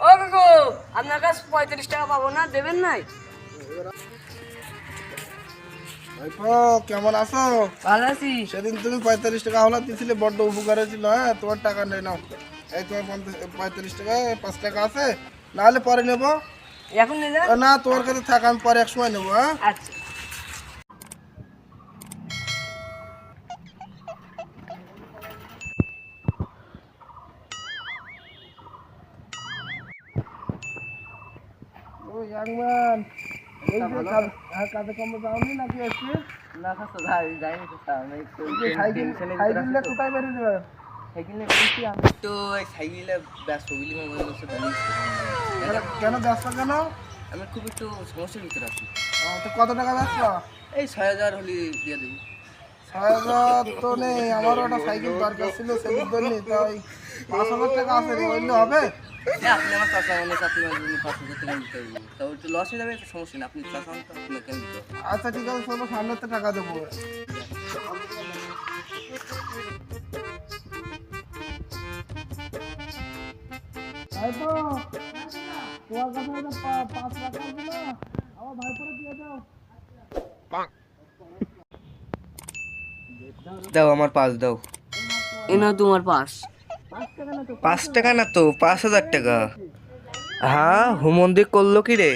ও কাকু আপনার কাছে পঁয়ত্রিশ টাকা পাবো না দেবেন নাই? কেমন আছো? ভালো আছি। সেদিন তুমি পঁয়তাল্লিশ টাকা হলা দিছিলে বড্ড উপকার হয়েছিল হ্যাঁ? তোমার টাকা নেই নাও এই তোমার পঁয়তাল্লিশ টাকা পাঁচ টাকা আছে নাহলে পরে নেব। এখন না তোমার কাছে থাক আমি পরে এক সময় নেব হ্যাঁ? আচ্ছা। ও ইয়াংম্যান এই যে কাজ কমে যাওনি নাকি না কাকু যাই যাইনি তো আমি একটু সাইকেল সাইকেলটা কোথায় বেরিয়ে যাবে? সাইকেলে বলছি আমি। ওই সাইকেলে ব্যস্ত বুঝলি মনে হচ্ছে কেন ব্যস্ত কেন? আমি খুব একটু সমস্যার ভিতরে আছি। তো কত টাকা ব্যস্ত? এই ছয় হাজার হলে দিয়ে দেবো। ছয় হাজার তো নেই আমারও একটা সাইকেল দরকার ছিল তো নেই তাই পাঁচ হাজার টাকা আছে বললে হবে? না আপনি আমার চাষা মানুষ আপনি আমার জন্য পাঁচ হাজার টাকা দিতে হবে? তাও একটু লস হয়ে যাবে একটু সমস্যা নেই। আপনি চাষা মানুষ আপনাকে কেন দিতে আচ্ছা ঠিক আছে চলো সামনেতে টাকা দেবো। তোমার কাছে পাঁচ আমার দিয়ে দাও। দাও আমার পাঁচ দাও। এ নাও তোমার পাস পাঁচ টাকা না তো? পাঁচ হাজার টাকা। হ্যাঁ হুমন্দি করল কি রে?